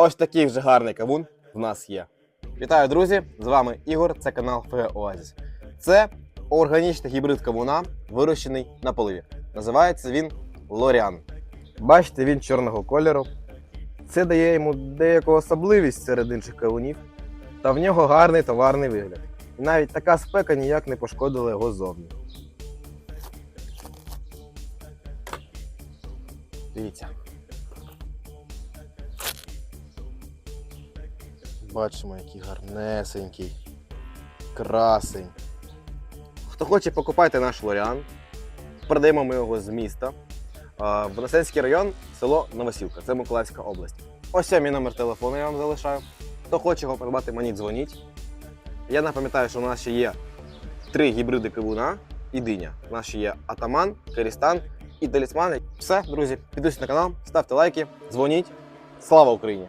ось такий вже гарний кавун в нас є. Вітаю, друзі! З вами Ігор, це канал Фе Оазіс. Це органічний гібрид кавуна, вирощений на поливі. Називається він Лоріан. Бачите, він чорного кольору. Це дає йому деяку особливість серед інших кавунів, та в нього гарний товарний вигляд. І навіть така спека ніяк не пошкодила його зовні. Дивіться. Бачимо, який гарнесенький. Красень. Хто хоче, покупайте наш лоріан. Продаємо ми його з міста. Вознесенський район, село Новосілка, це Миколаївська область. Ось мій номер телефону, я вам залишаю. Хто хоче його придбати, мені дзвоніть. Я напам'ятаю, що у нас ще є три гібриди кавуна і диня. У нас ще є атаман, керістан і талісман. Все, друзі, підписуйтесь на канал, ставте лайки, дзвоніть. Слава Україні!